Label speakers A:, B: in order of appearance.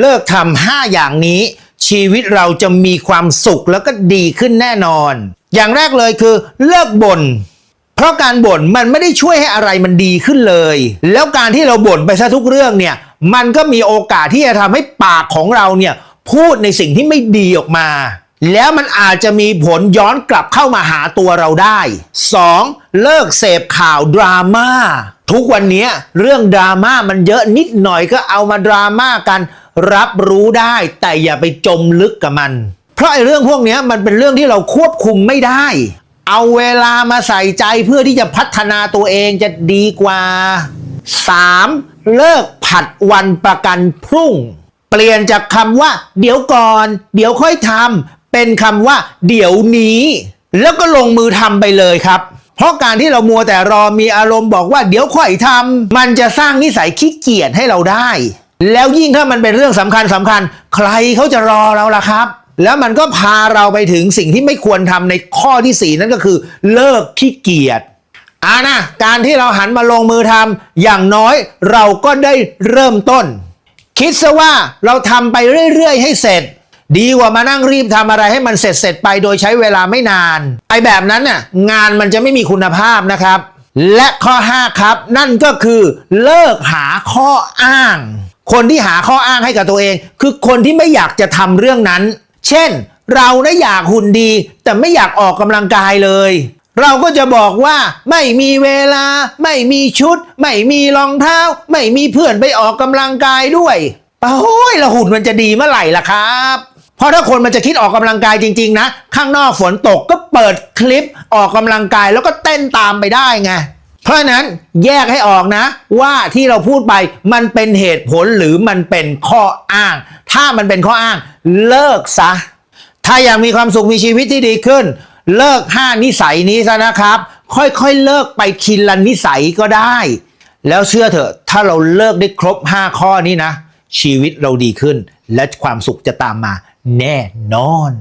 A: เลิกทำห้าอย่างนี้ ชีวิตเราจะมีความสุขแล้วก็ดีขึ้นแน่นอน อย่างแรกเลยคือ เลิกบ่นเพราะการบ่นมันไม่ได้ช่วยให้อะไรมันดีขึ้นเลย แล้วการที่เราบ่นไปซะทุกเรื่องเนี่ยมันก็มีโอกาสที่จะทำให้ปากของเราเนี่ยพูดในสิ่งที่ไม่ดีออกมา แล้วมันอาจจะมีผลย้อนกลับเข้ามาหาตัวเราได้ 2. เลิกเสพข่าวดราม่าทุกวันนี้เรื่องดราม่ามันเยอะนิดหน่อยก็เอามาดราม่ากัน รับรู้ได้แต่อย่าไปจมลึกกับมัน เพราะไอ้เรื่องพวกนี้มันเป็นเรื่องที่เราควบคุมไม่ได้ เอาเวลามาใส่ใจเพื่อที่จะพัฒนาตัวเองจะดีกว่า 3. เลิกผัดวันประกันพรุ่ง เปลี่ยนจากคำว่า เดี๋ยวก่อน เดี๋ยวค่อยทำเป็นคำว่า เดี๋ยวนี้ แล้วก็ลงมือทำไปเลยครับเพราะการที่เรามัวแต่รอมีอารมณ์บอกว่าเดี๋ยวค่อยทำมันจะสร้างนิสัยขี้เกียจให้เราได้ แล้วยิ่งถ้ามันเป็นเรื่องสำคัญสำคัญ ใครเขาจะรอเราล่ะครับ แล้วมันก็พาเราไปถึงสิ่งที่ไม่ควรทำในข้อที่สี่นั่นก็คือ เลิกขี้เกียจอ่านะการที่เราหันมาลงมือทำอย่างน้อยเราก็ได้เริ่มต้น คิดซะว่าเราทำไปเรื่อยๆ ให้เสร็จ ดีกว่ามานั่งรีบทำอะไรให้มันเสร็จเสร็จไปโดยใช้เวลาไม่นานไอ้แบบนั้นน่ะงานมันจะไม่มีคุณภาพนะครับ และข้อ 5 ครับ นั่นก็คือเลิกหาข้ออ้าง คนที่หาข้ออ้างให้กับตัวเอง คือคนที่ไม่อยากจะทำเรื่องนั้น เช่น เรานะอยากหุ่นดี แต่ไม่อยากออกกำลังกายเลย เราก็จะบอกว่าไม่มีเวลา ไม่มีชุด ไม่มีรองเท้า ไม่มีเพื่อนไปออกกำลังกายด้วยโอ้ยละหุ่นมันจะดีเมื่อไหร่ล่ะครับเพราะถ้าคนมันจะคิดออกกำลังกายจริง ๆ นะ ข้างนอกฝนตกก็เปิดคลิปออกกำลังกายแล้วก็เต้นตามไปได้ไง เพราะฉะนั้นแยกให้ออกนะ ว่าที่เราพูดไปมันเป็นเหตุผลหรือมันเป็นข้ออ้าง ถ้ามันเป็นข้ออ้างเลิกซะ ถ้าอยากมีความสุขมีชีวิตที่ดีขึ้น เลิกห้านิสัยนี้ซะนะครับ ค่อยๆเลิกไปทีละนิสัยก็ได้ แล้วเชื่อเถอะ ถ้าเราเลิกได้ครบ 5 ข้อนี้นะ ชีวิตเราดีขึ้น และความสุขจะตามมาแน่นอน